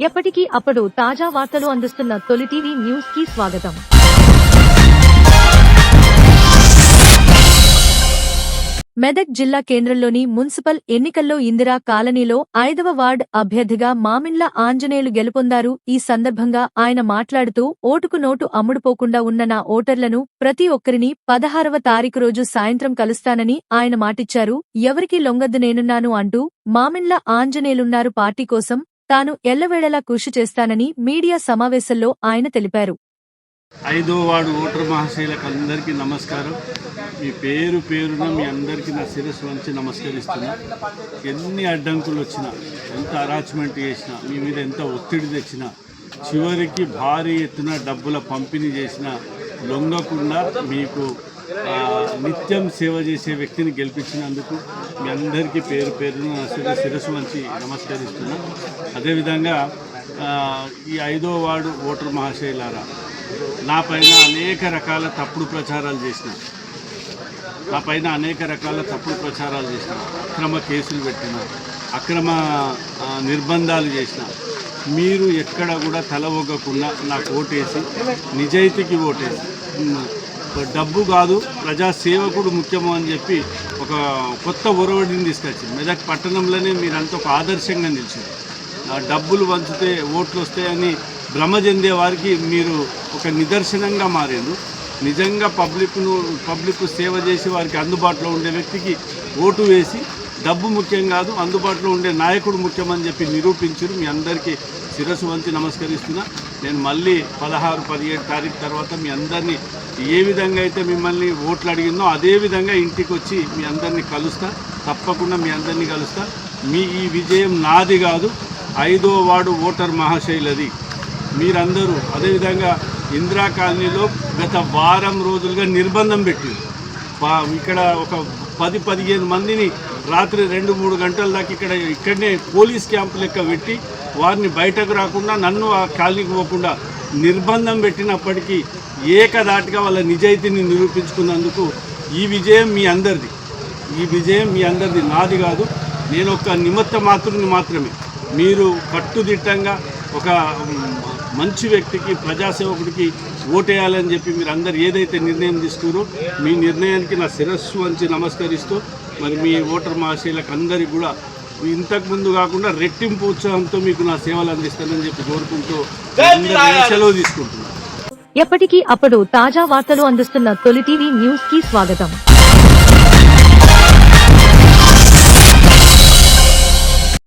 ఎప్పటికీ అప్పుడు తాజా వార్తలు అందిస్తున్న తొలి టీవీ న్యూస్కి స్వాగతం. మెదక్ జిల్లా కేంద్రంలోని మున్సిపల్ ఎన్నికల్లో ఇందిరా కాలనీలో ఐదవ వార్డ్ అభ్యర్థిగా మామిన్ల ఆంజనేయులు గెలుపొందారు. ఈ సందర్భంగా ఆయన మాట్లాడుతూ ఓటుకు నోటు అమ్ముడుపోకుండా ఉన్న నా ఓటర్లను ప్రతి ఒక్కరిని పదహారవ తారీఖు రోజు సాయంత్రం కలుస్తానని ఆయన మాటిచ్చారు. ఎవరికి లొంగద్దు నేనున్నాను అంటూ మామిన్ల ఆంజనేయులున్నారు పార్టీ కోసం తాను ఎల్లవేళలా కృషి చేస్తానని మీడియా సమావేశంలో ఆయన తెలిపారు. ఐదో వార్డు ఓటర్ మహాశైలకు అందరికీ నమస్కారం. మీ పేరు పేరున మీ అందరికీ నా శిరస్సు వంచి నమస్కరిస్తున్నా. ఎన్ని అడ్డంకులు వచ్చినా ఎంత అరాచ్మెంట్ చేసినా మీ మీద ఎంత ఒత్తిడి తెచ్చినా చివరికి భారీ ఎత్తున డబ్బుల పంపిణీ చేసిన లొంగకుండా మీకు నిత్యం సేవ చేసే వ్యక్తిని గెలిపించినందుకు మీ అందరికీ పేరు పేరును శిరస్సు వంచి నమస్కరిస్తున్నా. అదేవిధంగా ఈ ఐదో వార్డు ఓటర్ మహాశైలారా నా పైన అనేక రకాల తప్పుడు ప్రచారాలు చేసిన నా పైన అనేక రకాల తప్పుడు ప్రచారాలు చేసిన అక్రమ కేసులు పెట్టిన అక్రమ నిర్బంధాలు చేసిన మీరు ఎక్కడ కూడా తల ఒగ్గకుండా నాకు ఓటేసి నిజాయితీకి ఓటేసి డబ్బు కాదు ప్రజా సేవకుడు ముఖ్యము అని చెప్పి ఒక కొత్త ఒరవడిని తీసుకొచ్చింది. మెదక్ పట్టణంలోనే మీరంతా ఒక ఆదర్శంగా నిలిచింది. ఆ డబ్బులు వంచితే ఓట్లు వస్తాయని భ్రమ చెందే వారికి మీరు ఒక నిదర్శనంగా మారారు నిజంగా పబ్లిక్ను పబ్లిక్ సేవ చేసి వారికి అందుబాటులో ఉండే వ్యక్తికి ఓటు వేసి డబ్బు ముఖ్యం కాదు అందుబాటులో ఉండే నాయకుడు ముఖ్యమని చెప్పి నిరూపించారు మీ అందరికీ శిరస్సు వంచి నమస్కరిస్తున్నా. నేను మళ్ళీ పదహారు పదిహేడు తారీఖు తర్వాత మీ అందరినీ ఏ విధంగా అయితే మిమ్మల్ని ఓట్లు అడిగిందో అదే విధంగా ఇంటికి వచ్చి మీ అందరినీ కలుస్తా. తప్పకుండా మీ అందరినీ కలుస్తా. మీ ఈ విజయం నాది కాదు. ఐదో వార్డు ఓటర్ మహాశైలది. మీరందరూ అదేవిధంగా ఇందిరా కాలనీలో గత వారం రోజులుగా నిర్బంధం పెట్టింది ఇక్కడ ఒక పది పదిహేను మందిని రాత్రి రెండు మూడు గంటల దాకా ఇక్కడ ఇక్కడనే పోలీస్ క్యాంపు లెక్క పెట్టి వారిని బయటకు రాకుండా నన్ను ఆ కాలనీకి పోకుండా నిర్బంధం పెట్టినప్పటికీ ఏకదాటిగా వాళ్ళ నిజాయితీని నిరూపించుకున్నందుకు ఈ విజయం మీ అందరిది. ఈ విజయం మీ అందరిది. నాది కాదు నేను ఒక నిమిత్త మాత్రుని మాత్రమే. మీరు కట్టుదిట్టంగా ఒక మంచి వ్యక్తికి ప్రజాసేవకుడికి ఓటేయాలని చెప్పి మీరు అందరు ఏదైతే నిర్ణయం తీసుకురో మీ నిర్ణయానికి నా శిరస్సు వంచి నమస్కరిస్తూ మరి మీ ఓటర్ మహాశీలకు అందరికీ కూడా ఇంతకు ముందు కాకుండా రెట్టింపు ఉత్సాహంతో మీకు నా సేవలు అందిస్తానని చెప్పి కోరుకుంటూ తీసుకుంటున్నాను. ఎప్పటికీ అప్పుడు తాజా వార్తలు అందిస్తున్న తొలి టీవీ న్యూస్కి స్వాగతం.